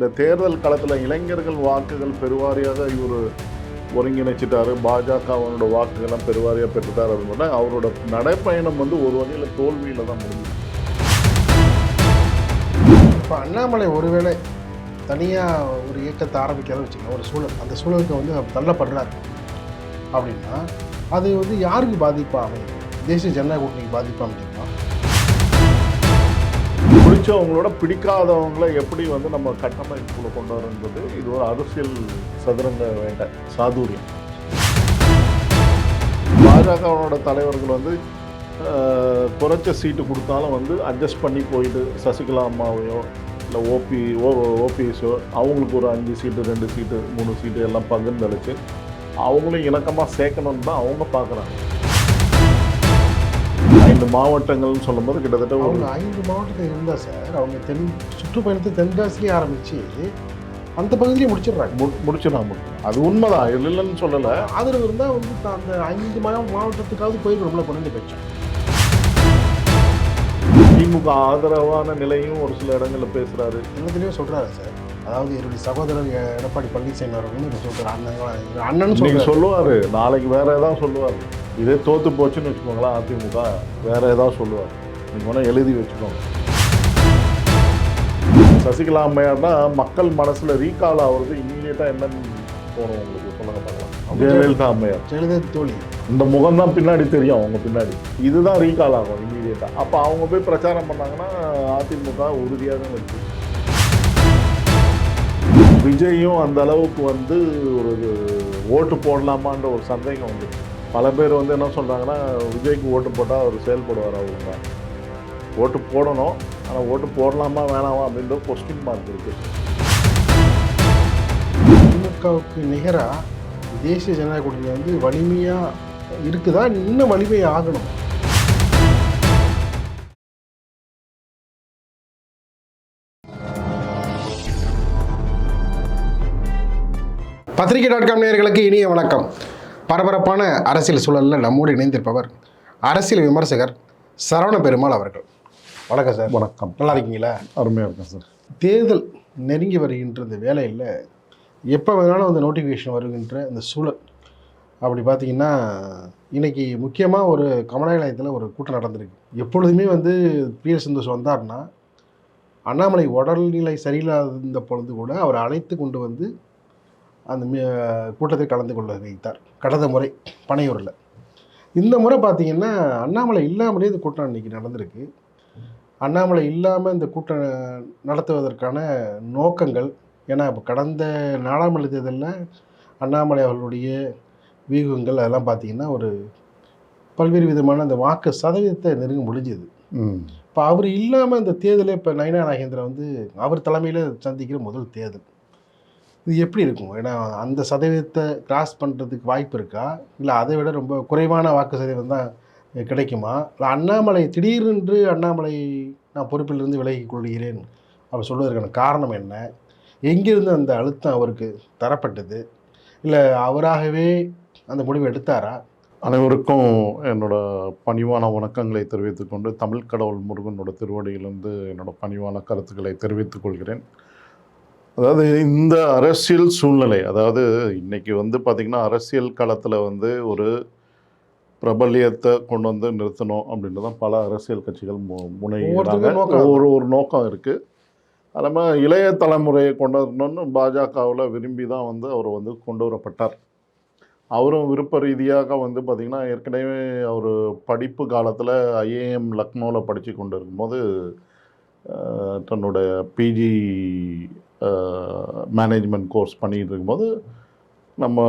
இந்த தேர்தல் களத்தில் இளைஞர்கள் வாக்குகள் பெருவாரியாக இவர் ஒருங்கிணைச்சிட்டாரு. பாஜகவனோட வாக்குகள்லாம் பெருவாரியாக பெற்றுட்டார் அப்படின்னா அவரோட நடைப்பயணம் வந்து ஒரு வகையில் தோல்வியில் தான் முடியும் இப்போ அண்ணாமலை ஒருவேளை தனியாக ஒரு இயக்கத்தை ஆரம்பிக்கிறத வச்சுக்கோங்க ஒரு சூழல். அந்த சூழலுக்கு வந்து அவர் தள்ளப்படுறாரு. அப்படின்னா அது வந்து யாருக்கு பாதிப்பாக அமையும்? தேசிய ஜனநாயக கூட்டணிக்கு பாதிப்பாக அமையும்? பிடிச்சவங்களோட பிடிக்காதவங்கள எப்படி வந்து நம்ம கட்டமைப்புக்குள்ள கொண்டு வரன்றது இது ஒரு அரசியல் சதுரங்க வேண்ட சாதுரியம். பாஜகவோட தலைவர்கள் வந்து குறைச்ச சீட்டு கொடுத்தாலும் வந்து அட்ஜஸ்ட் பண்ணி போயிட்டு சசிகலா அம்மாவையோ இல்லை ஓபி ஓ ஓபிஎஸோ அவங்களுக்கு ஒரு அஞ்சு சீட்டு ரெண்டு சீட்டு மூணு சீட்டு எல்லாம் பகிர்ந்தளிச்சு அவங்களும் இணக்கமாக சேர்க்கணும்னு தான் அவங்க பார்க்குறாங்க ஐந்து மாவட்டங்கள்னு சொல்லும்போது கிட்டத்தட்ட ஒரு ஐந்து மாவட்டத்தில் இருந்தால் சார் அவங்க தென் சுற்றுப்பயணத்தை தென்காசிலேயே ஆரம்பித்து அந்த பகுதியிலே முடிச்சிடுறாங்க. மு- முடியும் அது உண்மைதான். இல்லைன்னு சொல்லலை. ஆதரவு இருந்தால் வந்து அந்த ஐந்து மாவட்டத்துக்காவது போயிருக்கணும்ல குறைஞ்ச பட்சம் திமுக ஆதரவான நிலையும் ஒரு சில இடங்கள்ல பேசுறாரு. எல்லாத்துலேயும் சொல்கிறாரு சார். அதாவது என்னுடைய சகோதரர் எடப்பாடி பழனிசாமி அவர்கள் சொல்றாரு. அண்ணன் அண்ணன் சொல்றாரு. சொல்லுவாரு. நாளைக்கு வேற ஏதாவது சொல்லுவாரு. இதே தோத்து போச்சுன்னு வச்சுக்கோங்களேன் அதிமுக வேற ஏதாவது சொல்லுவார் நீங்க வேணா எழுதி வச்சுக்கோங்க. சசிகலா அம்மையார்னா மக்கள் மனசுல ரீகால் ஆகுறது இம்மீடியட்டா என்னன்னு தோணும் உங்களுக்கு. சொல்லுங்க பார்க்கலாம். ஜெயலலிதா அம்மையார். ஜெயலலிதா தோழி. இந்த முகம் தான் பின்னாடி தெரியும் அவங்க பின்னாடி. இதுதான் ரீகால் ஆகும் இம்மீடியட்டா அப்போ அவங்க போய் பிரச்சாரம் பண்ணாங்கன்னா அதிமுக உறுதியாக இருக்கு விஜயும் அந்த அளவுக்கு வந்து ஒரு ஓட்டு போடலாமான்ற ஒரு சந்தேகம் வந்து பல பேர் வந்து என்ன சொல்கிறாங்கன்னா விஜய்க்கு ஓட்டு போட்டால் அவர் செயல்படுவார் அவங்க ஓட்டு போடணும். ஆனால் ஓட்டு போடலாமா வேணாமா அப்படின்ற கொஸ்டின் மார்க் இருக்கு. திமுகவுக்கு நிகராக தேசிய ஜனநாயக கூட்டணி வந்து வலிமையாக இருக்குதா? இன்னும் வலிமை ஆகணும். பத்திரிகை டாட் காம் நேயர்களுக்கு இனிய வணக்கம். பரபரப்பான அரசியல் சூழலில் நம்மோடு இணைந்திருப்பவர் அரசியல் விமர்சகர் சரவண பெருமாள் அவர்கள். வணக்கம் சார். வணக்கம். நல்லா இருக்கீங்களா? அருமையாக இருக்கும் சார். தேர்தல் நெருங்கி வருகின்ற இந்த வேலையில் எப்போ வேணாலும் அந்த நோட்டிஃபிகேஷன் வருகின்ற அந்த சூழல் அப்படி பார்த்தீங்கன்னா இன்னைக்கு முக்கியமாக ஒரு கமலாலயத்தில் ஒரு கூட்டம் நடந்திருக்கு. எப்பொழுதுமே வந்து பிஎஸ் சந்தோஷ் வந்தார்னா அண்ணாமலை உடல்நிலை சரியில்லாத பொழுது கூட அவரை அழைத்து கொண்டு வந்து அந்த கூட்டத்தில் கலந்து கொள்ள வைத்தார். கடந்த முறை பனையூரில். இந்த முறை பார்த்தீங்கன்னா அண்ணாமலை இல்லாமலே இந்த கூட்டம் இன்னைக்கு நடந்திருக்கு. அண்ணாமலை இல்லாமல் இந்த கூட்டம் நடத்துவதற்கான நோக்கங்கள் ஏன்னா இப்போ கடந்த நாடாளுமன்ற தேர்தலில் அண்ணாமலை அவர்களுடைய வியூகங்கள் அதெல்லாம் பார்த்தீங்கன்னா ஒரு பல்வேறு விதமான அந்த வாக்கு சதவீதத்தை நெருங்க முடிஞ்சுது. இப்போ அவர் இல்லாமல் இந்த தேர்தலே இப்போ நயனா நாகேந்திரன் வந்து அவர் தலைமையில் சந்திக்கிற முதல் தேர்தல். இது எப்படி இருக்கும்? ஏன்னா அந்த சதவீதத்தை கிராஸ் பண்ணுறதுக்கு வாய்ப்பு இருக்கா? இல்லை அதை விட ரொம்ப குறைவான வாக்கு சதவீதம் தான் கிடைக்குமா? இல்லை அண்ணாமலை திடீரென்று அண்ணாமலை நான் பொறுப்பிலிருந்து விலகிக் கொள்கிறேன். அவர் சொல்வதற்கான காரணம் என்ன? எங்கிருந்து அந்த அழுத்தம் அவருக்கு தரப்பட்டது? இல்லை அவராகவே அந்த முடிவை எடுத்தாரா? அனைவருக்கும் என்னோட பணிவான வணக்கங்களை தெரிவித்துக்கொண்டு தமிழ் கடவுள் முருகனோட திருவடியிலிருந்து என்னோட பணிவான கருத்துக்களை தெரிவித்துக் கொள்கிறேன். அதாவது இந்த அரசியல் சூழ்நிலை அதாவது இன்னைக்கு வந்து பார்த்திங்கன்னா அரசியல் களத்தில் வந்து ஒரு பிரபல்யத்தை கொண்டு வந்து நிறுத்தணும் அப்படின்ட்டு தான் பல அரசியல் கட்சிகள் மு முனைகிறாங்க. ஒரு ஒரு நோக்கம் இருக்குது அது இல்லாமல் இளைய தலைமுறையை கொண்டு வரணும்னு பாஜகவில் விரும்பி தான் வந்து அவர் வந்து கொண்டு வரப்பட்டார். அவரும் விருப்ப ரீதியாக வந்து பார்த்திங்கன்னா ஏற்கனவே அவர் படிப்பு காலத்தில் ஐஏஎம் லக்னோவில் படித்து கொண்டு இருக்கும்போது அஹ், தன்னோட பிஜி மேனேஜ்மெண்ட் கோர்ஸ் பண்ணிகிட்டு இருக்கும்போது நம்ம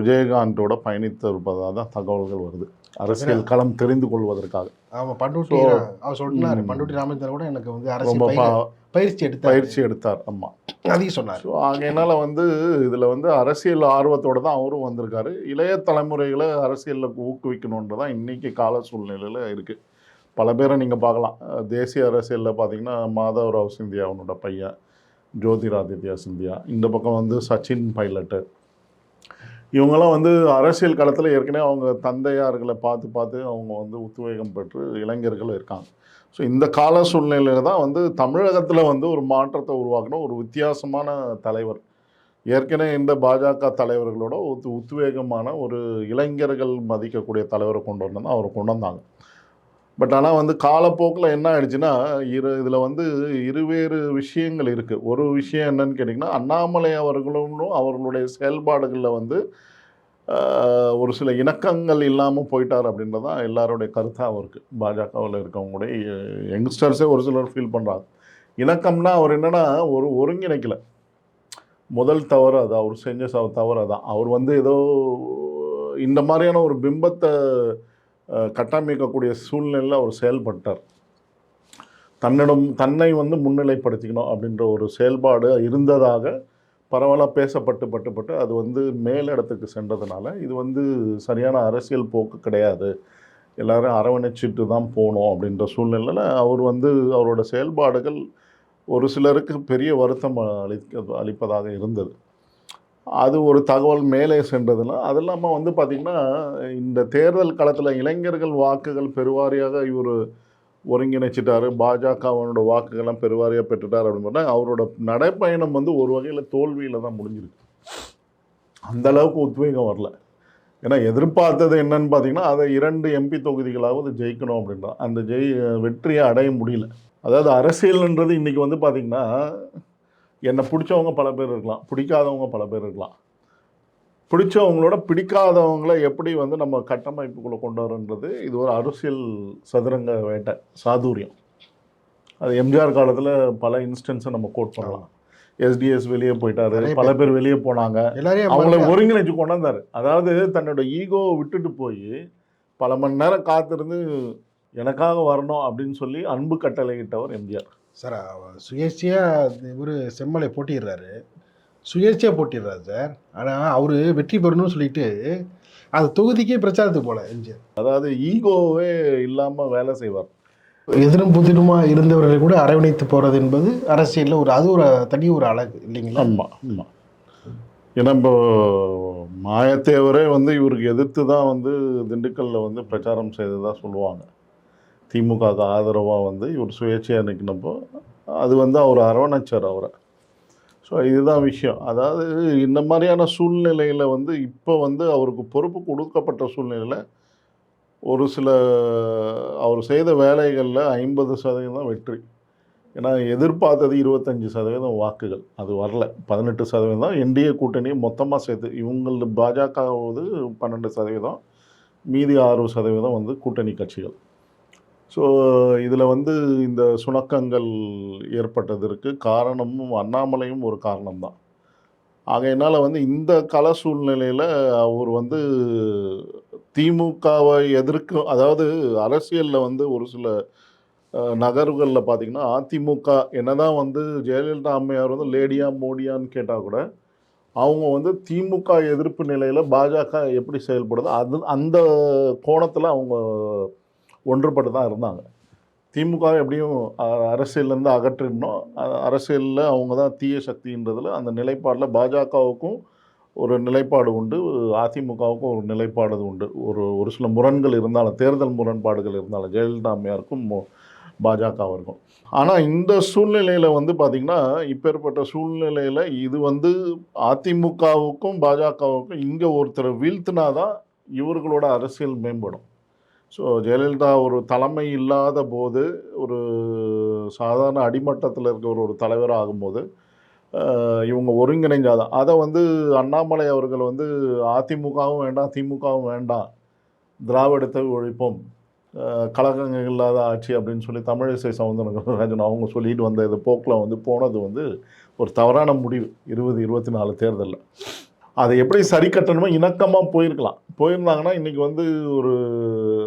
விஜயகாந்தோட பயணித்து இருப்பதாக தான் தகவல்கள் வருது. அரசியல் களம் தெரிந்து கொள்வதற்காக. ஆமாம் பண்டுட்டி அவர் சொன்னார். பண்டுட்டி ராமச்சந்திரன் கூட எனக்கு வந்து அரசியல் பயிற்சி- எடுத்தார். பயிற்சி எடுத்தார். ஆமாம் அதையும் சொன்னார். ஸோ ஆகையினால வந்து இதில் வந்து அரசியல் ஆர்வத்தோட தான் அவரும் வந்திருக்காரு. இளைய தலைமுறைகளை அரசியலில் ஊக்குவிக்கணுன்றது தான் இன்றைக்கி கால சூழ்நிலையில் இருக்குது பல பேரை நீங்கள் பார்க்கலாம். தேசிய அரசியலில் பார்த்தீங்கன்னா மாதவராவ் சிந்தியா அவனோட பையன் ஜோதிராதித்யா சிந்தியா இந்த பக்கம் வந்து சச்சின் பைலட்டு இவங்கெல்லாம் வந்து அரசியல் காலத்தில் ஏற்கனவே அவங்க தந்தையார்களை பார்த்து பார்த்து அவங்க வந்து உத்வேகம் பெற்று இளைஞர்கள் இருக்காங்க. ஸோ இந்த கால சூழ்நிலையில் தான் வந்து தமிழகத்தில் வந்து ஒரு மாற்றத்தை உருவாக்கணும் ஒரு வித்தியாசமான தலைவர். ஏற்கனவே இந்த பாஜக தலைவர்களோட ஒத்து உத்வேகமான ஒரு இளைஞர்கள் மதிக்கக்கூடிய தலைவரை கொண்டு வரணும் அவர் கொண்டு வந்தாங்க. பட் ஆனால் வந்து காலப்போக்கில் என்ன ஆயிடுச்சுன்னா இரு இதில் வந்து இருவேறு விஷயங்கள் இருக்குது ஒரு விஷயம் என்னன்னு கேட்டிங்கன்னா அண்ணாமலை அவர்களும் அவர்களுடைய செயல்பாடுகளில் வந்து ஒரு சில இணக்கங்கள் இல்லாமல் போயிட்டார் அப்படின்றது தான் எல்லாருடைய கருத்தாக இருக்குது பாஜகவில் இருக்கவங்களுடைய யங்ஸ்டர்ஸே ஒரு சிலர் ஃபீல் பண்ணுறாங்க இணக்கம்னா அவர் என்னென்னா ஒரு ஒருங்கிணைக்கல. முதல் தவறு அது அவர் செஞ்ச தவறு அதான். அவர் வந்து ஏதோ இந்த மாதிரியான ஒரு பிம்பத்தை கட்டமைக்கக்கூடிய சூழ்நிலையில் அவர் செயல்பட்டார். தன்னிடம் தன்னை வந்து முன்னிலைப்படுத்திக்கணும் அப்படின்ற ஒரு செயல்பாடு இருந்ததாக பரவலாக பேசப்பட்டு பட்டு பட்டு அது வந்து மேலிடத்துக்கு சென்றதுனால இது வந்து சரியான அரசியல் போக்கு கிடையாது. எல்லாரும் அரவணைச்சிட்டு தான் போகணும் அப்படின்ற சூழ்நிலையில் அவர் வந்து அவரோட செயல்பாடுகள் ஒரு சிலருக்கு பெரிய வருத்தம் அளிக்க அளிப்பதாக இருந்தது. அது ஒரு தகவல் மேலே சென்றதுன்னா அது இல்லாமல் வந்து பார்த்திங்கன்னா இந்த தேர்தல் களத்தில் இளைஞர்கள் வாக்குகள் பெருவாரியாக இவர் ஒருங்கிணைச்சிட்டாரு. பாஜகவனோட வாக்குகள்லாம் பெருவாரியாக பெற்றுட்டார் அப்படின்னு பார்த்தா அவரோட நடைப்பயணம் வந்து ஒரு வகையில் தோல்வியில் தான் முடிஞ்சிருக்கு. அந்த அளவுக்கு உத்வேகம் வரல. ஏன்னா எதிர்பார்த்தது என்னன்னு பார்த்தீங்கன்னா அதை இரண்டு எம்பி தொகுதிகளாவது ஜெயிக்கணும் அப்படின்றான். அந்த ஜெய் வெற்றியை அடைய முடியல. அதாவது அரசியல்ன்றது இன்றைக்கி வந்து பார்த்திங்கன்னா என்னை பிடிச்சவங்க பல பேர் இருக்கலாம் பிடிக்காதவங்க பல பேர் இருக்கலாம். பிடிச்சவங்களோட பிடிக்காதவங்கள எப்படி வந்து நம்ம கட்டமைப்புக்குள்ளே கொண்டு வரன்றது இது ஒரு அரசியல் சதுரங்க வேட்டை சாதுரியம். அது எம்ஜிஆர் காலத்தில் பல இன்ஸ்டன்ஸை நம்ம கோட் பண்ணலாம். எஸ்டிஎஸ் வெளியே போயிட்டாரு பல பேர். வெளியே போனாங்க. அவங்கள ஒருங்கிணைச்சு கொண்டாந்தாரு. அதாவது தன்னோட ஈகோவை விட்டுட்டு போய் பல மணி நேரம் காத்திருந்து எனக்காக வரணும் அப்படின்னு சொல்லி அன்பு கட்டளையிட்டவர் எம்ஜிஆர். சார் சுயேட்சையாக இவர் செம்மலை போட்டிடுறாரு. சுயேட்சையாக போட்டிடுறாரு சார். ஆனால் அவர் வெற்றி பெறணும்னு சொல்லிட்டு அது தொகுதிக்கே பிரச்சாரத்துக்கு போல எம்ஜிஆர். அதாவது ஈகோவே இல்லாமல் வேலை செய்வார். எதிரும் புதிருமா இருந்தவர்களை கூட அரவணைத்து போகிறது என்பது அரசியலில் ஒரு அது ஒரு தனி ஒரு அழகு இல்லைங்களா? ஆமாம் ஆமாம் ஏன்னா இப்போ மாயத்தேவரே வந்து இவருக்கு எதிர்த்து தான் வந்து திண்டுக்கல்லில் வந்து பிரச்சாரம் செய்ததா சொல்லுவாங்க. திமுகவுக்கு ஆதரவாக வந்து இவர் சுயேட்சையாக நிற்கினப்போ அது வந்து அவர் அரவணைச்சார் அவரை. ஸோ இதுதான் விஷயம். அதாவது இந்த மாதிரியான சூழ்நிலையில் வந்து இப்போ வந்து அவருக்கு பொறுப்பு கொடுக்கப்பட்ட சூழ்நிலையில் ஒரு சில அவர் செய்த வேலைகளில் ஐம்பது சதவீதம் வெற்றி. ஏன்னா எதிர்பார்த்தது இருபத்தஞ்சி சதவீதம் வாக்குகள். அது வரல. பதினெட்டு சதவீதம் என்டிஏ கூட்டணியை மொத்தமாக சேர்த்து இவங்களது பாஜகவது பன்னெண்டு சதவீதம் மீதி ஆறு சதவீதம் வந்து கூட்டணி கட்சிகள். ஸோ இதில் வந்து இந்த சுணக்கங்கள் ஏற்பட்டதற்கு காரணமும் அண்ணாமலையும் ஒரு காரணம்தான். ஆகையினால் வந்து இந்த கல சூழ்நிலையில் அவர் வந்து திமுகவை எதிர்க்கும் அதாவது அரசியலில் வந்து ஒரு சில நகர்வுகளில் பார்த்தீங்கன்னா அதிமுக என்னதான் வந்து ஜெயலலிதா அம்மையார் வந்து லேடியா மோடியான்னு கேட்டால் கூட அவங்க வந்து திமுக எதிர்ப்பு நிலையில் பாஜக எப்படி செயல்படுது அது அந்த கோணத்தில் அவங்க ஒன்றுபட்டு தான் இருந்தாங்க. திமுக எப்படியும் அ- அரசியல்லேருந்து அகற்றிடணும். அரசியலில் அவங்க தான் தீய சக்தின்றதில் அந்த நிலைப்பாடில் பாஜகவுக்கும் ஒரு நிலைப்பாடு உண்டு அதிமுகவுக்கும் ஒரு நிலைப்பாடு உண்டு. ஒரு ஒரு சில முரண்கள் இருந்தாலும் தேர்தல் முரண்பாடுகள் இருந்தாலும் ஜெயலலிதா அம்மையாருக்கும் பாஜகவிற்கும். ஆனால் இந்த சூழ்நிலையில் வந்து பார்த்திங்கன்னா இப்பேற்பட்ட சூழ்நிலையில் இது வந்து அதிமுகவுக்கும் பாஜகவுக்கும் இங்கே ஒருத்தரை வீழ்த்தினா தான் இவர்களோட அரசியல் மேம்படும். ஸோ ஜெயலலிதா ஒரு தலைமை இல்லாத போது ஒரு சாதாரண அடிமட்டத்தில் இருக்கிற ஒரு தலைவர் ஆகும்போது இவங்க ஒருங்கிணைஞ்சாதான் அதை வந்து அண்ணாமலை அவர்கள் வந்து அதிமுகவும் வேண்டாம் திமுகவும் வேண்டாம் திராவிடத்தை ஒழிப்போம் கழகங்கள் கலகங்கள் இல்லாத ஆட்சி அப்படின்னு சொல்லி தமிழிசை சவுந்தரராஜன் அவங்க சொல்லிட்டு வந்த இது போக்கில் வந்து போனது வந்து ஒரு தவறான முடிவு இருபது இருபத்தி நாலு தேர்தலில். அதை எப்படி சரி கட்டணுமோ இணக்கமாக போயிருக்கலாம். போயிருந்தாங்கன்னா இன்றைக்கி வந்து ஒரு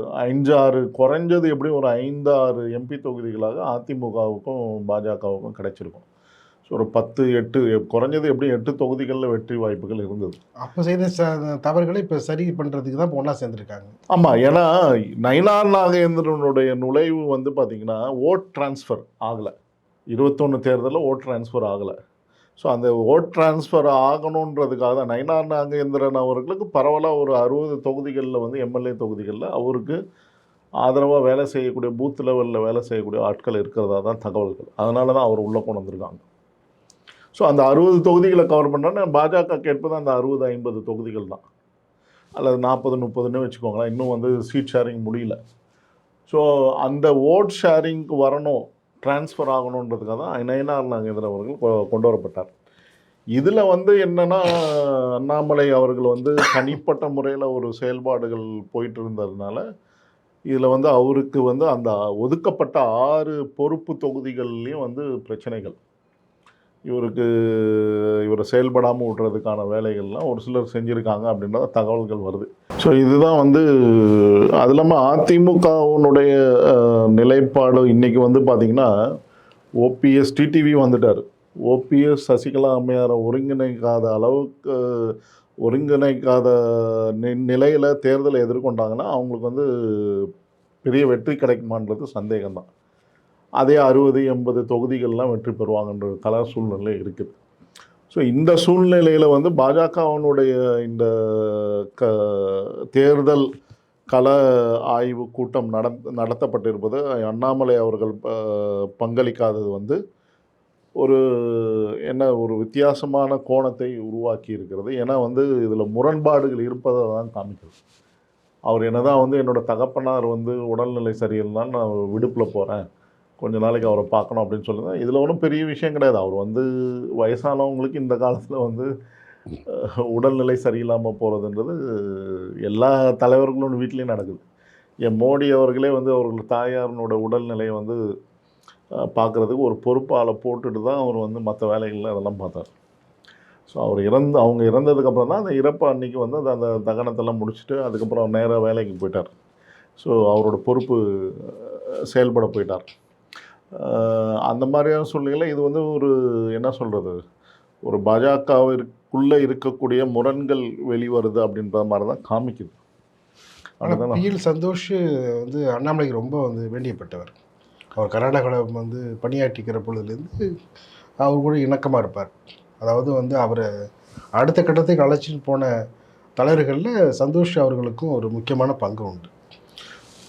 அஞ்சு ஆறு குறைஞ்சது எப்படியும் ஒரு ஐந்து ஆறு எம்பி தொகுதிகளாக அதிமுகவுக்கும் பாஜகவுக்கும் கிடைச்சிருக்கும். ஸோ ஒரு பத்து எட்டு குறைஞ்சது எப்படியும் எட்டு தொகுதிகளில் வெற்றி வாய்ப்புகள் இருந்தது. அப்போ செய்த ச- தவறுகளை இப்போ சரி பண்ணுறதுக்கு தான் இப்போ ஒன்றா சேர்ந்துருக்காங்க. ஆமாம் ஏன்னா நயினார் நாகேந்திரனுடைய நுழைவு வந்து பார்த்திங்கன்னா ஓட் ட்ரான்ஸ்ஃபர் ஆகலை. இருபத்தொன்று தேர்தலில் ஓட் ட்ரான்ஸ்ஃபர் ஆகலை. ஸோ அந்த ஓட் ட்ரான்ஸ்ஃபர் ஆகணுன்றதுக்காக தான் நயனார் நாகேந்திரன் அவர்களுக்கு பரவலாக ஒரு அறுபது தொகுதிகளில் வந்து எம்எல்ஏ தொகுதிகளில் அவருக்கு ஆதரவாக வேலை செய்யக்கூடிய பூத் லெவலில் வேலை செய்யக்கூடிய ஆட்கள் இருக்கிறதா தான் தகவல்கள். அதனால தான் அவர் உள்ளே கொண்டு வந்திருக்காங்க. ஸோ அந்த அறுபது தொகுதிகளை கவர் பண்ணுறோன்னா பாஜக கேட்பது அந்த அறுபது ஐம்பது தொகுதிகள் தான். அல்லது நாற்பது முப்பதுன்னு வச்சுக்கோங்களேன். இன்னும் வந்து சீட் ஷேரிங் முடியல. ஸோ அந்த ஓட் ஷேரிங்க்கு வரணும் ட்ரான்ஸ்ஃபர் ஆகணுன்றதுக்காக தான் நயனார் நாகேந்திரன் அவர்கள் கொ- கொண்டு வரப்பட்டார் இதில் வந்து என்னென்னா அண்ணாமலை அவர்கள் வந்து தனிப்பட்ட முறையில் ஒரு செயல்பாடுகள் போயிட்டு இருந்ததுனால இதில் வந்து அவருக்கு வந்து அந்த ஒதுக்கப்பட்ட ஆறு பொறுப்பு தொகுதிகள்லேயும் வந்து பிரச்சனைகள். இவருக்கு இவரை செயல்படாமல் விடுறதுக்கான வேலைகள்லாம் ஒரு சிலர் செஞ்சுருக்காங்க அப்படின்றத தகவல்கள் வருது. ஸோ இதுதான் வந்து அது இல்லாமல் அதிமுகவுனுடைய நிலைப்பாடு இன்றைக்கி வந்து பார்த்திங்கன்னா ஓபிஎஸ் டிடிவி வந்துட்டார். ஓபிஎஸ் சசிகலா அம்மையாரை ஒருங்கிணைக்காத அளவுக்கு ஒருங்கிணைக்காத நி நிலையில் தேர்தலை எதிர்கொண்டாங்கன்னா அவங்களுக்கு வந்து பெரிய வெற்றி கிடைக்குமான்றது சந்தேகம்தான். அதே அறுபது எண்பது தொகுதிகள்லாம் வெற்றி பெறுவாங்கன்ற கலா சூழ்நிலை இருக்குது. ஸோ இந்த சூழ்நிலையில் வந்து பாஜகவினுடைய இந்த க தேர்தல் கள ஆய்வு கூட்டம் நடந் நடத்தப்பட்டிருப்பது அண்ணாமலை அவர்கள் ப- பங்களிக்காதது வந்து ஒரு என்ன ஒரு வித்தியாசமான கோணத்தை உருவாக்கி இருக்கிறது. ஏன்னா வந்து இதில் முரண்பாடுகள் இருப்பதை தான் காமிக்கிறது அவர் என்னதான் வந்து என்னோட தகப்பனார் வந்து உடல்நிலை சரியில்லைன்னா நான் விடுப்பில் போகிறேன் கொஞ்ச நாளைக்கு அவரை பார்க்கணும் அப்படின்னு சொல்லுங்க இதில் ஒன்றும் பெரிய விஷயம் கிடையாது. அவர் வந்து வயசானவங்களுக்கு இந்த காலத்தில் வந்து உடல்நிலை சரியில்லாமல் போகிறதுன்றது எல்லா தலைவர்களும் வீட்லேயும் நடக்குது. என் மோடி அவர்களே வந்து அவர்கள் தாயாரினோட உடல்நிலையை வந்து பார்க்கறதுக்கு ஒரு பொறுப்பாளை போட்டுட்டு தான் அவர் வந்து மற்ற வேலைகளில் அதெல்லாம் பார்த்தார். ஸோ அவர் இறந்து அவங்க இறந்ததுக்கப்புறம் தான் அந்த இறப்பு அன்னைக்கு வந்து அந்த அந்த தகனத்தெல்லாம் முடிச்சுட்டு அதுக்கப்புறம் நேராக வேலைக்கு போயிட்டார். ஸோ அவரோட பொறுப்பு செயல்பட போயிட்டார். அந்த மாதிரியான சூழ்நிலையில் இது வந்து ஒரு என்ன சொல்கிறது ஒரு பாஜகவிற்குள்ளே இருக்கக்கூடிய முரண்கள் வெளிவருது அப்படின்ற மாதிரி தான் காமிக்குது ஆனால் பிஎல் சந்தோஷ் வந்து அண்ணாமலைக்கு ரொம்ப வந்து வேண்டியப்பட்டவர். அவர் கர்நாடகாவில் வந்து பணியாற்றிக்கிற பொழுதுலேருந்து அவர் கூட இணக்கமாக இருப்பார். அதாவது வந்து அவரை அடுத்த கட்டத்துக்கு அழைச்சிட்டு போன தலைவர்களில் சந்தோஷ் அவர்களுக்கும் ஒரு முக்கியமான பங்கு உண்டு.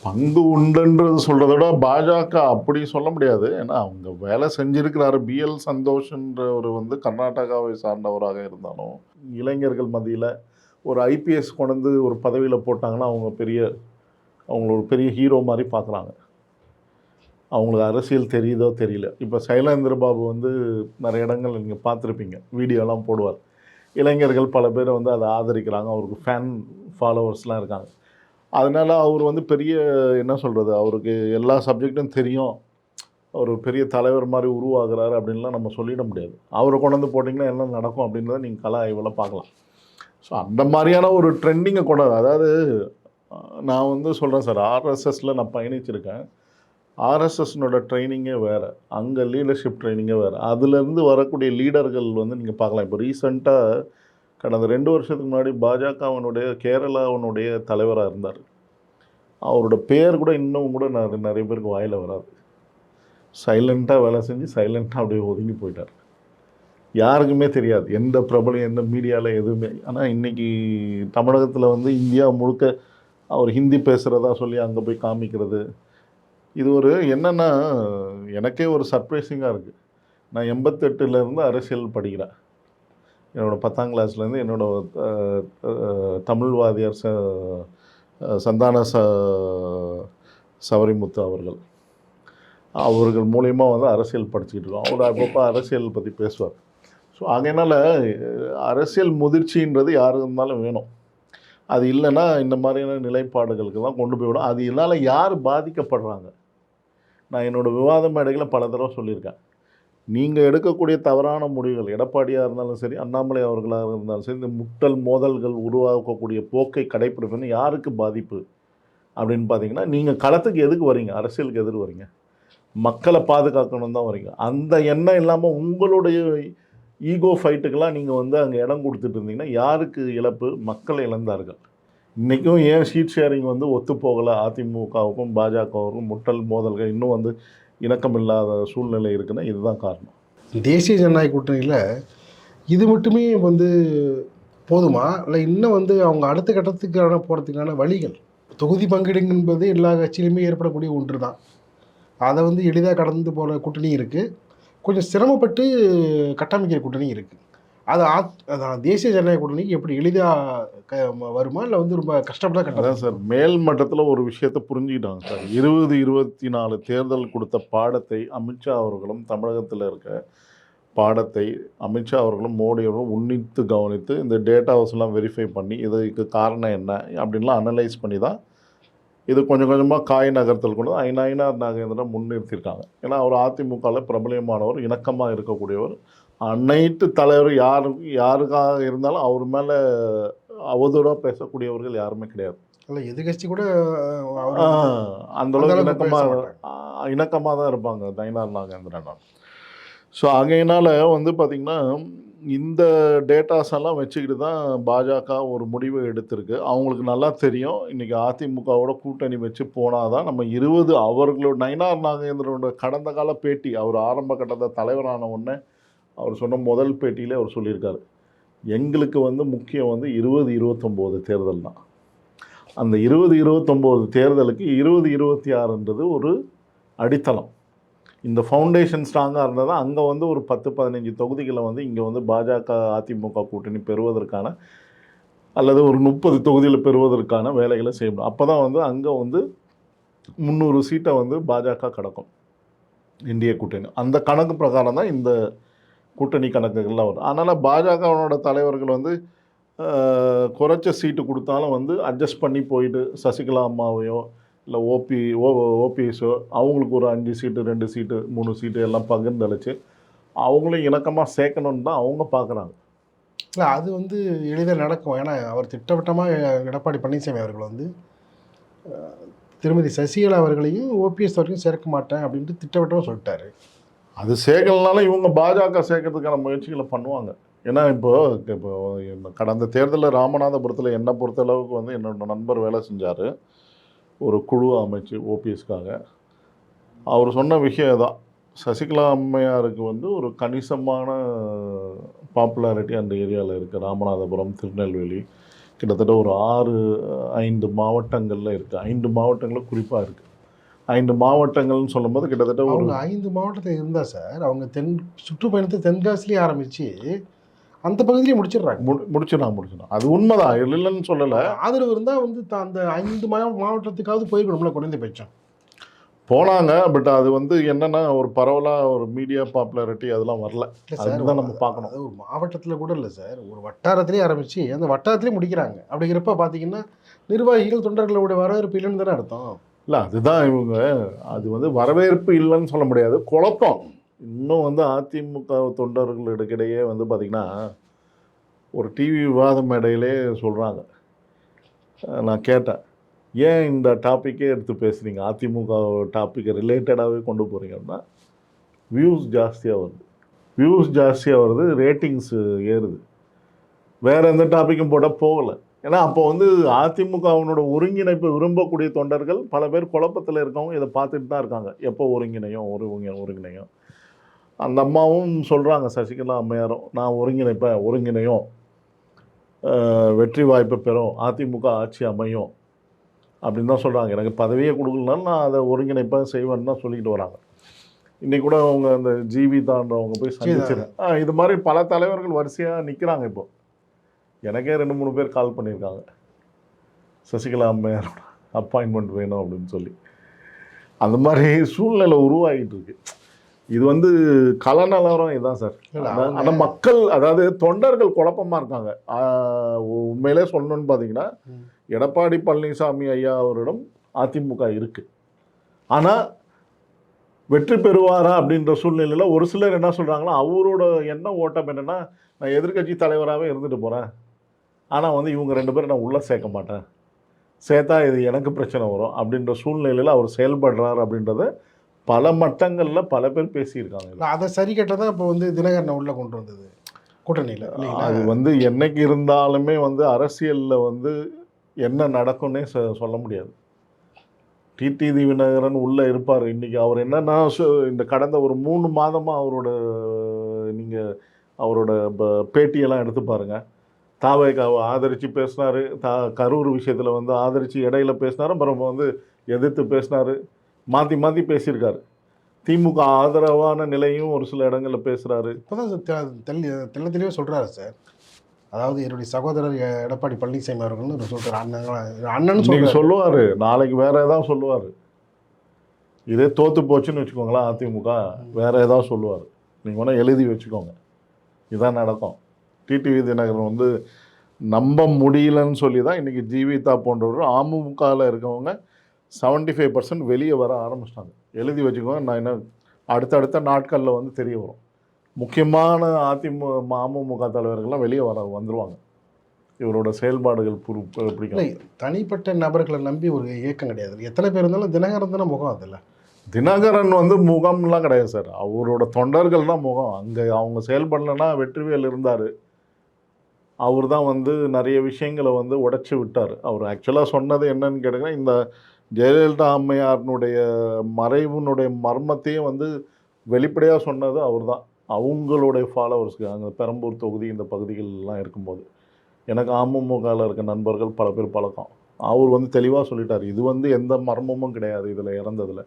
பங்கு உண்டுன்றது சொல்கிறத விட பாஜக அப்படி சொல்ல முடியாது. ஏன்னா அவங்க வேலை செஞ்சுருக்கிறாரு. பிஎல் சந்தோஷ்ன்றவர் வந்து கர்நாடகாவை சார்ந்தவராக இருந்தாலும் இளைஞர்கள் மத்தியில் ஒரு ஐபிஎஸ் கொண்டு வந்து ஒரு பதவியில் போட்டாங்கன்னா அவங்க பெரிய அவங்கள ஒரு பெரிய ஹீரோ மாதிரி பார்க்குறாங்க. அவங்களுக்கு அரசியல் தெரியுதோ தெரியல. இப்போ சைலேந்திர பாபு வந்து நிறைய இடங்கள் நீங்கள் பார்த்துருப்பீங்க. வீடியோலாம் போடுவார். இளைஞர்கள் பல பேர் வந்து அதை ஆதரிக்கிறாங்க. அவருக்கு ஃபேன் ஃபாலோவர்ஸ்லாம் இருக்காங்க. அதனால் அவர் வந்து பெரிய என்ன சொல்கிறது அவருக்கு எல்லா சப்ஜெக்டும் தெரியும். அவர் பெரிய தலைவர் மாதிரி உருவாகிறாரு அப்படின்லாம் நம்ம சொல்லிட முடியாது. அவரை கொண்டு வந்து போட்டிங்கன்னா என்ன நடக்கும் அப்படின்றத நீங்கள் கலா ஆய்வில் பார்க்கலாம். ஸோ அந்த மாதிரியான ஒரு ட்ரெண்டிங்கை கொண்டாது அதாவது நான் வந்து சொல்கிறேன் சார் ஆர்எஸ்எஸில் நான் பயணிச்சிருக்கேன். ஆர்எஸ்எஸ்னோட ட்ரைனிங்கே வேறு. அங்கே லீடர்ஷிப் ட்ரைனிங்கே வேறு. அதுலேருந்து வரக்கூடிய லீடர்கள் வந்து நீங்கள் பார்க்கலாம். இப்போ ரீசெண்டாக கடந்த ரெண்டு வருஷத்துக்கு முன்னாடி பாஜகவனுடைய கேரளாவனுடைய தலைவராக இருந்தார். அவரோட பேர் கூட இன்னும் கூட நிறைய நிறைய பேருக்கு வாயில் வராது. சைலண்ட்டாக வேலை செஞ்சு சைலண்ட்டாக அப்படியே ஒதுங்கி போயிட்டார். யாருக்குமே தெரியாது. எந்த பிரபலம் எந்த மீடியாவில் எதுவுமே. ஆனால் இன்றைக்கி தமிழகத்தில் வந்து இந்தியா முழுக்க அவர் ஹிந்தி பேசுகிறதா சொல்லி அங்கே போய் காமிக்கிறது. இது ஒரு என்னென்னா எனக்கே ஒரு சர்ப்ரைசிங்காக இருக்குது நான் எண்பத்தெட்டுலேருந்து அரசியல் படிக்கிறேன். என்னோடய பத்தாம் கிளாஸ்லேருந்து என்னோடய தமிழ் வாதியார் ச சந்தான ச சவரிமுத்து அவர்கள். அவர்கள் மூலயமா வந்து அரசியல் படிச்சுக்கிட்டு இருக்கோம். அவர் அப்பப்போ அரசியல் பற்றி பேசுவார். ஸோ அதனால் அரசியல் முதிர்ச்சின்றது யாருக்கு இருந்தாலும் வேணும். அது இல்லைன்னா இந்த மாதிரியான நிலைப்பாடுகளுக்கு தான் கொண்டு போய்விடும் அது இதனால் யார் பாதிக்கப்படுறாங்க? நான் என்னோடய விவாத மேடைகளை பல தடவை சொல்லியிருக்கேன். நீங்கள் எடுக்கக்கூடிய தவறான முடிவுகள் எடப்பாடியாக இருந்தாலும் சரி அண்ணாமலை அவர்களாக இருந்தாலும் சரி இந்த முட்டல் மோதல்கள் உருவாக்கக்கூடிய போக்கை கடைப்பிடிப்பது யாருக்கு பாதிப்பு அப்படின்னு பார்த்தீங்கன்னா நீங்கள் களத்துக்கு எதுக்கு வரீங்க அரசியலுக்கு எதிர் வரீங்க மக்களை பாதுகாக்கணும் தான் வரீங்க அந்த எண்ணம் இல்லாமல் உங்களுடைய ஈகோ ஃபைட்டுக்கெல்லாம் நீங்கள் வந்து அங்கே இடம் கொடுத்துட்டு இருந்தீங்கன்னா யாருக்கு இழப்பு? மக்கள் இழந்தார்கள். இன்றைக்கும் ஏன் ஷீட் ஷேரிங் வந்து ஒத்து போகலை அதிமுகவுக்கும் பாஜகவுக்கும் முட்டல் மோதல்கள் இன்னும் வந்து இணக்கம் இல்லாத சூழ்நிலை இருக்குன்னா இதுதான் காரணம். தேசிய ஜனநாயக கூட்டணியில் இது மட்டுமே வந்து போதுமா? இல்லை இன்னும் வந்து அவங்க அடுத்த கட்டத்துக்கான போகிறதுக்கான வழிகள்? தொகுதி பங்கீடு என்பது எல்லா கட்சியிலுமே ஏற்படக்கூடிய ஒன்று தான் அதை வந்து எளிதாக கடந்து போகிற கூட்டணி இருக்குது கொஞ்சம் சிரமப்பட்டு கட்டமைக்கிற கூட்டணி இருக்குது அது ஆத் அதான் தேசிய ஜனநாயக கூட்டணிக்கு எப்படி எளிதாக க வருமா? இல்லை வந்து ரொம்ப கஷ்டப்பட்டு தான் சார் மேல் மட்டத்தில் ஒரு விஷயத்தை புரிஞ்சுக்கிட்டாங்க சார். இருபது இருபத்தி நாலு தேர்தல் கொடுத்த பாடத்தை அமித்ஷா அவர்களும் தமிழகத்தில் இருக்க பாடத்தை அமித்ஷா அவர்களும் மோடி அவர்களும் உன்னித்து கவனித்து இந்த டேட்டாஸ் எல்லாம் வெரிஃபை பண்ணி இதுக்கு காரணம் என்ன அப்படின்லாம் அனலைஸ் பண்ணி தான் இது கொஞ்சம் கொஞ்சமாக காய் நகர்த்தல் கொண்டு வந்து ஐநாயினார் நாகேந்திரன் முன்னிறுத்தியிருக்காங்க. ஏன்னா அவர் அதிமுகவில் பிரபலியமானவர் இணக்கமாக இருக்கக்கூடியவர். அனைத்து தலைவர் யாரு யாருக்காக இருந்தாலும் அவர் மேலே அவதூறாக பேசக்கூடியவர்கள் யாருமே கிடையாது. இல்லை எதிர்கட்சி கூட அவர் ஆ, அந்த அந்த அளவுக்கு அளவுக்கு பேச இணக்கமாக. இணக்கமாக தான் இருப்பாங்க தைனார் நாகேந்திரன். ஸோ ஆகையினால வந்து பார்த்திங்கன்னா இந்த டேட்டாஸ் எல்லாம் வச்சுக்கிட்டு தான் பாஜக ஒரு முடிவை எடுத்திருக்கு. அவங்களுக்கு நல்லா தெரியும். இன்றைக்கி அதிமுகவோட கூட்டணி வச்சு போனால் தான் நம்ம இருபது அவர்களோட நயினார் நாகேந்திரனோட கடந்த கால பேட்டி அவர் ஆரம்ப கட்டத்தில் தலைவரான உடனே அவர் சொன்ன முதல் பேட்டியில் அவர் சொல்லியிருக்கார். எங்களுக்கு வந்து முக்கியம் வந்து இருபது இருபத்தொம்போது தேர்தல் தான். அந்த இருபது இருபத்தொம்போது தேர்தலுக்கு இருபது இருபத்தி ஆறுன்றது ஒரு அடித்தளம். இந்த ஃபவுண்டேஷன் ஸ்ட்ராங்காக இருந்தால் தான் அங்கே வந்து ஒரு பத்து பதினஞ்சு தொகுதிகளை வந்து இங்கே வந்து பாஜக அதிமுக கூட்டணி பெறுவதற்கான அல்லது ஒரு முப்பது தொகுதியில் பெறுவதற்கான வேலைகளை செய்யணும் அப்போ தான் வந்து அங்கே வந்து முந்நூறு சீட்டை வந்து பாஜக கிடக்கும். இந்திய கூட்டணி. அந்த கணக்கு பிரகாரம் தான் இந்த கூட்டணி கணக்குகள்லாம் வரும். அதனால் பாஜகவனோட தலைவர்கள் வந்து குறைச்ச சீட்டு கொடுத்தாலும் வந்து அட்ஜஸ்ட் பண்ணி போயிட்டு சசிகலா அம்மாவையோ இல்லை ஓபி ஓ ஓபிஎஸோ அவங்களுக்கு ஒரு அஞ்சு சீட்டு ரெண்டு சீட்டு மூணு சீட்டு எல்லாம் பகிர்ந்தளிச்சு அவங்களும் இணக்கமாக சேர்க்கணுன்னு தான் அவங்க பார்க்குறாங்க இல்லை அது வந்து எளிதாக நடக்கும். ஏன்னா அவர் திட்டவட்டமாக எடப்பாடி பழனிசாமி அவர்கள் வந்து திருமதி சசிகலா அவர்களையும் ஓபிஎஸ் வரைக்கும் சேர்க்க மாட்டேன் அப்படின்ட்டு திட்டவட்டமாக சொல்லிட்டாரு. அது சேர்க்கலனாலும் இவங்க பாஜக சேர்க்கறதுக்கான முயற்சிகளை பண்ணுவாங்க. ஏன்னா இப்போ இப்போ கடந்த தேர்தலில் ராமநாதபுரத்தில் என்னை பொறுத்த அளவுக்கு வந்து என்னோட நண்பர் வேலை செஞ்சார். ஒரு குழு அமைச்சு ஓபிஎஸ்க்காக அவர் சொன்ன விஷயம் தான் சசிகலா அம்மையாருக்கு வந்து ஒரு கணிசமான பாப்புலாரிட்டி அந்த ஏரியாவில் இருக்குது ராமநாதபுரம் திருநெல்வேலி. கிட்டத்தட்ட ஒரு ஆறு ஐந்து மாவட்டங்களில் இருக்குது ஐந்து மாவட்டங்களில் குறிப்பாக இருக்குது ஐந்து மாவட்டங்கள்னு சொல்லும்போது கிட்டத்தட்ட ஒரு அவங்க ஐந்து மாவட்டத்தில் இருந்தா சார் அவங்க தென் சுற்றுப்பயணத்தை தென்காசிலேயே ஆரம்பிச்சு அந்த பகுதியிலே முடிச்சிடுறாங்க. முடி முடிச்சிடலாம் முடிச்சிடலாம். அது உண்மைதான். இல்லைன்னு சொல்லலை. ஆதரவு இருந்தால் வந்து அந்த ஐந்து மா- மாவட்டத்துக்காவது போயிருக்கணும்ல குறைந்தபட்சம் போனாங்க பட் அது வந்து என்னன்னா ஒரு பரவலாக ஒரு மீடியா பாப்புலாரிட்டி அதெல்லாம் வரல. அதுதான் நம்ம பார்க்கணும். அது ஒரு மாவட்டத்தில் கூட இல்லை சார் ஒரு வட்டாரத்திலே ஆரம்பிச்சு அந்த வட்டாரத்திலே முடிக்கிறாங்க. அப்படிங்கிறப்ப பார்த்தீங்கன்னா நிர்வாகிகள் தொண்டர்களோட வரவேற்பு இல்லைன்னு தானே அர்த்தம். இல்லை அதுதான் இவங்க. அது வந்து வரவேற்பு இல்லைன்னு சொல்ல முடியாது. குழப்பம். இன்னும் வந்து அதிமுக தொண்டர்களுக்கிடையே வந்து பார்த்திங்கன்னா ஒரு டிவி விவாத மேடையிலே சொல்கிறாங்க நான் கேட்டேன். ஏன் இந்த டாப்பிக்கே எடுத்து பேசுகிறீங்க அதிமுக டாப்பிக்கை ரிலேட்டடாகவே கொண்டு போகிறீங்கன்னா வியூஸ் ஜாஸ்தியாக வருது. வியூஸ் ஜாஸ்தியாக வருது ரேட்டிங்ஸு ஏறுது. வேறு எந்த டாப்பிக்கும் போட்டால் போகலை. ஏன்னா அப்போ வந்து அதிமுகவினோட ஒருங்கிணைப்பை விரும்பக்கூடிய தொண்டர்கள் பல பேர் குழப்பத்தில் இருக்கவங்க இதை பார்த்துட்டு தான் இருக்காங்க. எப்போ ஒருங்கிணையும் ஒருங்கிணை ஒருங்கிணையும் அந்த அம்மாவும் சொல்கிறாங்க சசிகலா அம்மையாரும் நான் ஒருங்கிணைப்பேன் ஒருங்கிணையும். வெற்றி வாய்ப்பை பெறும் அதிமுக ஆட்சி அமையும். அப்படின்னு தான் சொல்கிறாங்க எனக்கு பதவியே கொடுக்கலனாலும் நான் அதை ஒருங்கிணைப்பேன் செய்வேன்னு தான் சொல்லிக்கிட்டு வராங்க. இன்னைக்கு கூட அவங்க அந்த ஜீவிதான்றவங்க போய் சந்திச்சிருக்கேன் இது மாதிரி பல தலைவர்கள் வரிசையாக நிற்கிறாங்க இப்போ. எனக்கே ரெண்டு மூணு பேர் கால் பண்ணியிருக்காங்க. சசிகலா அம்மையாரோட அப்பாயின்மெண்ட் வேணும் அப்படின்னு சொல்லி. அந்த மாதிரி சூழ்நிலை உருவாகிட்டு இருக்கு இது வந்து கலநலவரம் இதுதான் சார். ஆனால் மக்கள் அதாவது தொண்டர்கள் குழப்பமா இருக்காங்க. உண்மையிலே சொல்லணும்னு பார்த்தீங்கன்னா. எடப்பாடி பழனிசாமி ஐயா அவரிடம் அதிமுக இருக்கு. ஆனால் வெற்றி பெறுவாரா அப்படின்ற சூழ்நிலையில் ஒரு சிலர் என்ன சொல்கிறாங்கன்னா அவரோட என்ன ஓட்டம் என்னன்னா நான் எதிர்க்கட்சி தலைவராகவே இருந்துட்டு போகிறேன் ஆனால் வந்து இவங்க ரெண்டு பேரும் நான் உள்ளே சேர்க்க மாட்டேன். சேர்த்தா இது எனக்கு பிரச்சனை வரும் அப்படின்ற சூழ்நிலையில் அவர் செயல்படுறார் அப்படின்றத பல மட்டங்களில் பல பேர் பேசியிருக்காங்க. அதை சரி கட்ட இப்போ வந்து தினகரனை உள்ள கொண்டு வந்தது? கூட்டணியில் அது வந்து என்னைக்கு இருந்தாலுமே வந்து அரசியலில் வந்து என்ன நடக்கும்னே சொ- சொல்ல முடியாது. டிடி திவிநகரன் உள்ளே இருப்பார். இன்றைக்கி அவர் என்னன்னா இந்த கடந்த ஒரு மூணு மாதமாக அவரோட நீங்கள் அவரோட பேட்டியெல்லாம் எடுத்து பாருங்கள் தாவேக்காவை ஆதரித்து பேசினார். தா கரூர் விஷயத்தில் வந்து ஆதரித்து இடையில பேசினார். அப்புறம் வந்து எதிர்த்து பேசினார். மாற்றி மாற்றி பேசியிருக்காரு. திமுக ஆதரவான நிலையும் ஒரு சில இடங்களில் பேசுகிறாரு இப்போதான் சார் தெ- தெளி தெள்ள தெளிவாக சொல்கிறாரு சார். அதாவது என்னுடைய சகோதரர் எடப்பாடி பழனிசாமி அவர்கள்னு சொல்கிறார் அண்ணன் அண்ணன் சொல்கிறார் சொல்லுவார். நாளைக்கு வேற ஏதாவது சொல்லுவார். இதே தோத்து போச்சுன்னு வச்சுக்கோங்களேன் அதிமுக. வேற ஏதாவது சொல்லுவார். நீங்கள் வேணால் எழுதி வச்சுக்கோங்க. இதான் நடக்கும். டிடிவி தினகரன் வந்து நம்ப முடியலன்னு சொல்லி தான் இன்றைக்கி ஜீவிதா போன்றவர் அமமுகவில் இருக்கவங்க 75% ஃபைவ் பர்சன்ட் வெளியே வர ஆரம்பிச்சிட்டாங்க. எழுதி வச்சுக்கோங்க நான் என்ன அடுத்தடுத்த நாட்களில் வந்து தெரிய வரும். முக்கியமான அதிமுக அமமுக தலைவர்கள்லாம் வெளியே வர வந்துருவாங்க. இவரோட செயல்பாடுகள் புரு பிடிக்கும் தனிப்பட்ட நபர்களை நம்பி ஒரு இயக்கம் கிடையாது. எத்தனை பேர் இருந்தாலும் தினகரன் தானே முகம் அதில். தினகரன் வந்து முகம்லாம் கிடையாது சார். அவரோட தொண்டர்கள் தான் முகம். அங்கே அவங்க செயல்படலைன்னா வெற்றிவேல் இருந்தார். அவர் தான் வந்து நிறைய விஷயங்களை வந்து உடைச்சி விட்டார். அவர் ஆக்சுவலாக சொன்னது என்னன்னு கேட்டிங்கன்னா இந்த ஜெயலலிதா அம்மையாரினுடைய மறைவுனுடைய மர்மத்தையே வந்து வெளிப்படையாக சொன்னது அவர் தான். அவங்களுடைய ஃபாலோவர்ஸ்க்கு அங்கே பெரம்பூர் தொகுதி இந்த பகுதிகளெலாம் இருக்கும்போது. எனக்கு அமமுகவில் இருக்க நண்பர்கள் பல பேர் பழக்கம். அவர் வந்து தெளிவாக சொல்லிட்டார் இது வந்து எந்த மர்மமும் கிடையாது இதில் இறந்ததில்.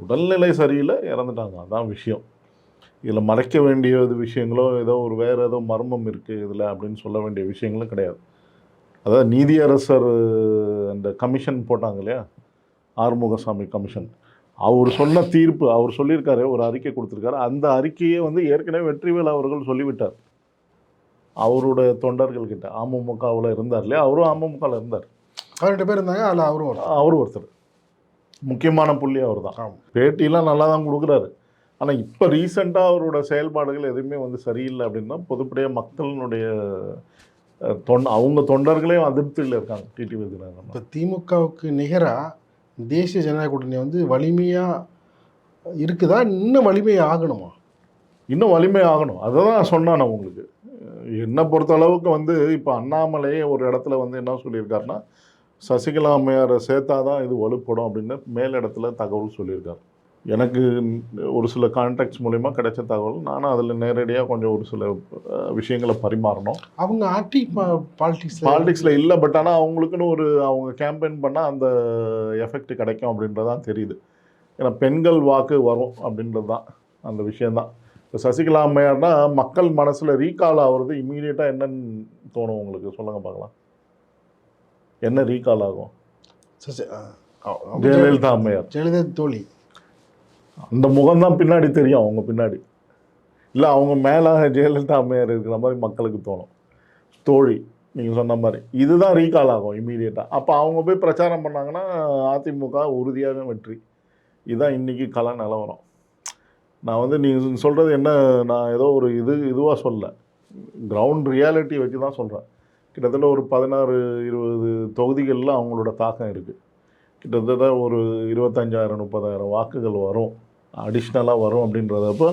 உடல்நிலை சரியில்லை இறந்துட்டாங்க. அதான் விஷயம். இதில் மறைக்க வேண்டியது விஷயங்களோ ஏதோ ஒரு வேறு ஏதோ மர்மம் இருக்குது இதில் அப்படின்னு சொல்ல வேண்டிய விஷயங்களும் கிடையாது. அதாவது நீதியரசர் அந்த கமிஷன் போட்டாங்க இல்லையா? ஆறுமுகசாமி கமிஷன். அவர் சொன்ன தீர்ப்பு அவர் சொல்லியிருக்காரு ஒரு அறிக்கை கொடுத்துருக்காரு. அந்த அறிக்கையை வந்து ஏற்கனவே வெற்றிவேல் அவர்கள் சொல்லிவிட்டார். அவருடைய தொண்டர்கள் கிட்ட. அமமுகவில் இருந்தார் இல்லையா? அவரும் அமமுகவில் இருந்தார். ரெண்டு பேர் இருந்தாங்க அதில் அவரும் ஒரு அவர் ஒருத்தர். முக்கியமான புள்ளி அவர் தான் ஆமாம். பேட்டிலாம் நல்லா தான் கொடுக்குறாரு. ஆனால் இப்போ ரீசெண்டாக அவரோட செயல்பாடுகள் எதுவுமே வந்து சரியில்லை அப்படின்னா பொதுப்படையாக மக்களினுடைய தொன் அவங்க தொண்டர்களே அதிருப்தியில் இருக்காங்க டிடிவி தினகரன் இப்போ திமுகவுக்கு நிகராக தேசிய ஜனநாயக கூட்டணி வந்து வலிமையாக இருக்குதா? இன்னும் வலிமை ஆகணுமா? இன்னும் வலிமை ஆகணும். அதை தான் சொன்னேன் நான் உங்களுக்கு. என்னை பொறுத்த அளவுக்கு வந்து இப்போ அண்ணாமலையே ஒரு இடத்துல வந்து என்ன சொல்லியிருக்காருன்னா சசிகலா அம்மையாரை சேர்த்தா தான் இது வலுப்படும் அப்படின்னு மேல் இடத்துல தகவல் சொல்லியிருக்காரு. எனக்கு ஒரு சில கான்டாக்ட்ஸ் மூலிமா கிடைச்ச தகவல் நானும் அதில் நேரடியாக கொஞ்சம் ஒரு சில விஷயங்களை பரிமாறணும். அவங்க ஆர்டி பாலிடிக்ஸ் பாலிடிக்ஸில் இல்லை பட் ஆனால் அவங்களுக்குன்னு ஒரு அவங்க கேம்பெயின் பண்ணால் அந்த எஃபெக்ட் கிடைக்கும் அப்படின்றது தான் தெரியுது. ஏன்னா பெண்கள் வாக்கு வரும் அப்படின்றது தான் அந்த விஷயந்தான் இப்போ சசிகலா அம்மையார்னா மக்கள் மனசில் ரீகால் ஆகுறது இம்மீடியட்டாக என்னன்னு தோணும் உங்களுக்கு? சொல்லுங்க பார்க்கலாம். என்ன ரீகால் ஆகும்? ஜெயலலிதா அம்மையார். ஜெயலலிதா தோழி. அந்த முகம்தான் பின்னாடி தெரியும் அவங்க பின்னாடி. இல்லை அவங்க மேலாக ஜெயலலிதா அம்மையார் இருக்கிற மாதிரி மக்களுக்கு தோணும். தோழி நீங்கள் சொன்ன மாதிரி. இதுதான் ரீகால் ஆகும் இமீடியட்டாக அப்போ அவங்க போய் பிரச்சாரம் பண்ணாங்கன்னா அதிமுக உறுதியாகவே வெற்றி. இதுதான் இன்றைக்கி கல நிலவரம். நான் வந்து நீங்கள் சொல்கிறது என்ன நான் ஏதோ ஒரு இது இதுவாக சொல்ல கிரவுண்ட் ரியாலிட்டி வச்சு தான் சொல்கிறேன் கிட்டத்தட்ட ஒரு பதினாறு இருபது தொகுதிகளில் அவங்களோட தாக்கம் இருக்குது கிட்டத்தட்ட ஒரு இருபத்தஞ்சாயிரம் முப்பதாயிரம் வாக்குகள் வரும். அடிஷ்னலாக வரும் அப்படின்றதப்போ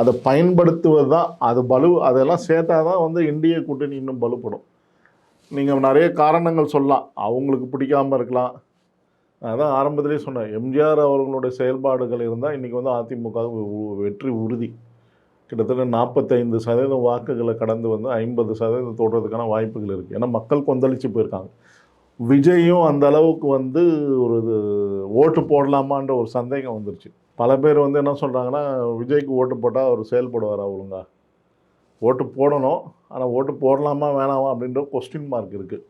அதை பயன்படுத்துவது தான் அது பலு அதெல்லாம் சேர்த்தா தான் வந்து இந்திய கூட்டணி இன்னும் பலுப்படும். நீங்கள் நிறைய காரணங்கள் சொல்லலாம். அவங்களுக்கு பிடிக்காமல் இருக்கலாம். அதான் ஆரம்பத்திலே சொன்னேன். எம்ஜிஆர் அவர்களுடைய செயல்பாடுகள் இருந்தால் இன்றைக்கி வந்து அதிமுக வெற்றி உறுதி. கிட்டத்தட்ட நாற்பத்தைந்து சதவீதம் வாக்குகளை கடந்து வந்து ஐம்பது சதவீதம் தோடுறதுக்கான வாய்ப்புகள் இருக்குது ஏன்னா மக்கள் கொந்தளிச்சு போயிருக்காங்க. விஜயும் அந்த அளவுக்கு வந்து ஒரு இது ஓட்டு போடலாமான்ற ஒரு சந்தேகம் வந்துருச்சு. பல பேர் வந்து என்ன சொல்கிறாங்கன்னா விஜய்க்கு ஓட்டு போட்டால் அவர் செயல்படுவார் அவளுங்க ஓட்டு போடணும். ஆனால் ஓட்டு போடலாமா வேணாமா அப்படின்ற கொஸ்டின் மார்க் இருக்குது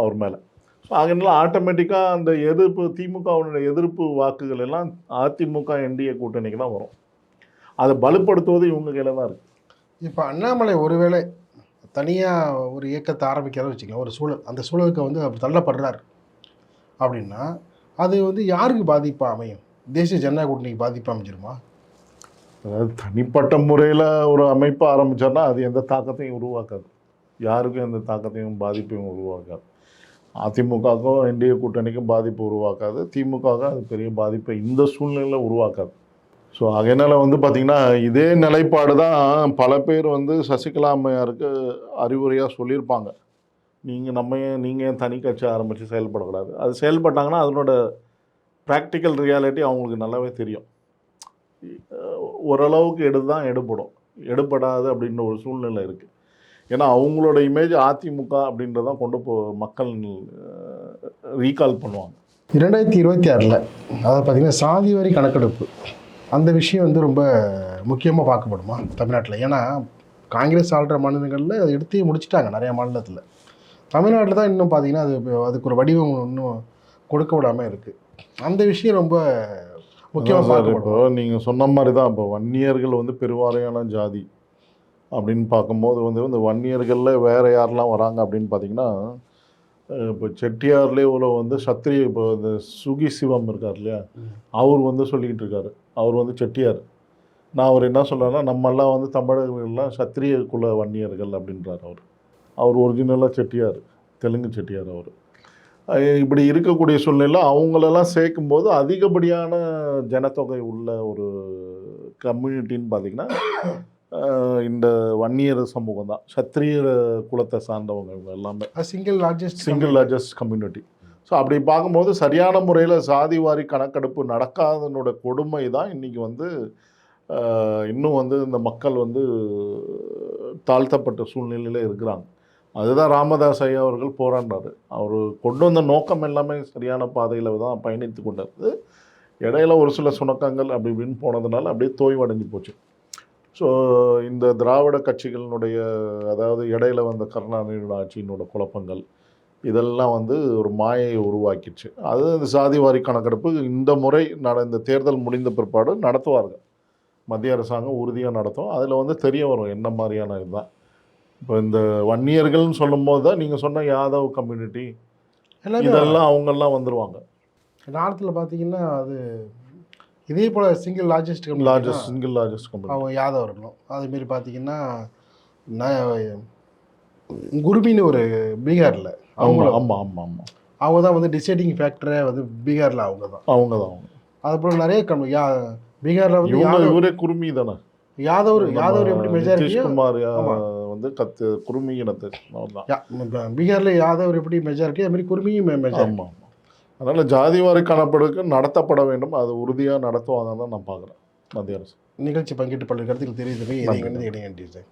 அவர் மேலே. ஸோ அதனால ஆட்டோமேட்டிக்காக அந்த எதிர்ப்பு திமுகவுடைய எதிர்ப்பு வாக்குகள் எல்லாம் அதிமுக என்டிஏ கூட்டணிக்கு தான் வரும். அதை பலப்படுத்துவது இவங்க கையில் தான் இருக்குது இப்போ அண்ணாமலை ஒருவேளை தனியாக ஒரு இயக்கத்தை ஆரம்பிக்கிறத வச்சுக்கலாம் ஒரு சூழல். அந்த சூழலுக்கு வந்து அவர் தள்ளப்படுறார் அப்படின்னா அது வந்து யாருக்கு பாதிப்பாக அமையும்? தேசிய ஜனநாயக கூட்டணிக்கு பாதிப்பு அமைஞ்சிருமா? அதாவது தனிப்பட்ட முறையில் ஒரு அமைப்பு ஆரம்பித்தோன்னா அது எந்த தாக்கத்தையும் உருவாக்காது. யாருக்கும் எந்த தாக்கத்தையும் பாதிப்பையும் உருவாக்காது. அதிமுகவுக்கும் என்டிஏ கூட்டணிக்கும் பாதிப்பு உருவாக்காது. திமுகவுக்கும் அது பெரிய பாதிப்பை இந்த சூழ்நிலையில் உருவாக்காது. ஸோ அதனால் வந்து பார்த்திங்கன்னா இதே நிலைப்பாடு தான் பல பேர் வந்து சசிகலா அம்மையாருக்கு அறிவுரையாக சொல்லியிருப்பாங்க. நீங்கள் நம்ம ஏன் நீங்கள் ஏன் தனி கட்சி ஆரம்பித்து செயல்படக்கூடாது? அது செயல்பட்டாங்கன்னா அதனோட ப்ராக்டிக்கல் ரியாலிட்டி அவங்களுக்கு நல்லாவே தெரியும். ஓரளவுக்கு எடு தான் எடுபடும். எடுபடாது அப்படின்ற ஒரு சூழ்நிலை இருக்குது ஏன்னா அவங்களோட இமேஜ் அதிமுக அப்படின்றதான் கொண்டு போ மக்கள் ரீகால் பண்ணுவாங்க. இரண்டாயிரத்தி இருபத்தி ஆறில் அதாவது பார்த்தீங்கன்னா சாதி வரி கணக்கெடுப்பு. அந்த விஷயம் வந்து ரொம்ப முக்கியமாக பார்க்கப்படுமா தமிழ்நாட்டில்? ஏன்னா காங்கிரஸ் ஆள்ற மாநிலங்களில் அதை முடிச்சிட்டாங்க நிறைய மாநிலத்தில். தமிழ்நாட்டில் தான் இன்னும் பார்த்தீங்கன்னா அது இப்போ அதுக்கு ஒரு வடிவம் இன்னும் கொடுக்க விடாமல் இருக்குது அந்த விஷயம் ரொம்ப முக்கியமாக சார் இப்போ நீங்கள் சொன்ன மாதிரி தான் இப்போ வன்னியர்கள் வந்து பெருவாரியான ஜாதி அப்படின்னு பார்க்கும்போது வந்து இந்த வன்னியர்களில் வேற யாரெல்லாம் வராங்க அப்படின்னு பார்த்தீங்கன்னா இப்போ செட்டியார்லேயே உள்ள வந்து சத்திரிய இப்போ இந்த சுகி சிவம் இருக்கார் இல்லையா. அவர் வந்து சொல்லிக்கிட்டு இருக்காரு. அவர் வந்து செட்டியார். நான் அவர் என்ன சொல்கிறேன்னா நம்மெல்லாம் வந்து தமிழர்கள்லாம் சத்திரிய குல வன்னியர்கள் அப்படின்றார் அவர். அவர் ஒரிஜினலாக செட்டியார். தெலுங்கு செட்டியார் அவர். இப்படி இருக்கக்கூடிய சூழ்நிலை அவங்களெல்லாம் சேர்க்கும்போது அதிகப்படியான ஜனத்தொகை உள்ள ஒரு கம்யூனிட்டின்னு பார்த்தீங்கன்னா இந்த வன்னியர் சமூகம் தான். சத்திரிய குலத்தை சார்ந்தவங்க இவங்க எல்லாமே. Single largest single largest community so அப்படி பார்க்கும்போது சரியான முறையில் சாதிவாரி கணக்கெடுப்பு நடக்காதனோட கொடுமை தான் இன்றைக்கி வந்து இன்னும் வந்து இந்த மக்கள் வந்து தாழ்த்தப்பட்ட சூழ்நிலையில் இருக்கிறாங்க. அதுதான் ராமதாஸ் ஐயா அவர்கள் போராடினார். அவர் கொண்டு வந்த நோக்கம் எல்லாமே சரியான பாதையில் தான் பயணித்து கொண்டிருந்தது. இடையில ஒரு சில சுணக்கங்கள் அப்படி இப்படின்னு போனதுனால அப்படியே தோய்வடைஞ்சு போச்சு. ஸோ இந்த திராவிட கட்சிகளினுடைய அதாவது இடையில வந்த கருணாநிதியோட ஆட்சியினோட குழப்பங்கள் இதெல்லாம் வந்து ஒரு மாயை உருவாக்கிடுச்சு. அது இந்த சாதிவாரி கணக்கெடுப்பு இந்த முறை நட இந்த தேர்தல் முடிந்த பிற்பாடு நடத்துவார்கள். மத்திய அரசாங்கம் உறுதியாக நடத்தும். அதில் வந்து தெரிய வரும் என்ன மாதிரியான இதுதான். இப்போ இந்த வன்னியர்கள்னு சொல்லும்போது தான் நீங்கள் சொன்ன யாதவ் கம்யூனிட்டி இதெல்லாம் அவங்கெல்லாம் வந்துருவாங்க. நார்த்தில் பார்த்தீங்கன்னா அது இதே போல் single largest largest single largest company அவங்க யாதவர்களும். அதேமாரி பார்த்தீங்கன்னா ந- குருமின்னு ஒரு பீகாரில் அவங்க ஆமாம் ஆமாம் ஆமாம் அவங்க தான் வந்து டிசைடிங் ஃபேக்டரே வந்து பீகாரில் அவங்க தான். அவங்க தான் அவங்க. அதுபோல் நிறைய கம் யா பீகாரில் வந்து இவரே குருமி தானே? யாதவ் யாதவர் எப்படி யா- ஆமா. வந்து கத்து குருமி இனத்தை தான் பீகாரில் யாதவர் எப்படி மெஜாரிட்டி அது மாதிரி குருமியும் மெஜாரிட்டி அதனால் ஜாதிவாரி கணக்கெடுப்பு நடத்தப்பட வேண்டும். அது உறுதியாக நடத்துவாங்க தான் நான் பார்க்குறேன். மத்திய அரசு. நிகழ்ச்சி பங்கிட்டு பல்வேறு கருத்துக்கள் தெரிவித்தவை நன்றி சார்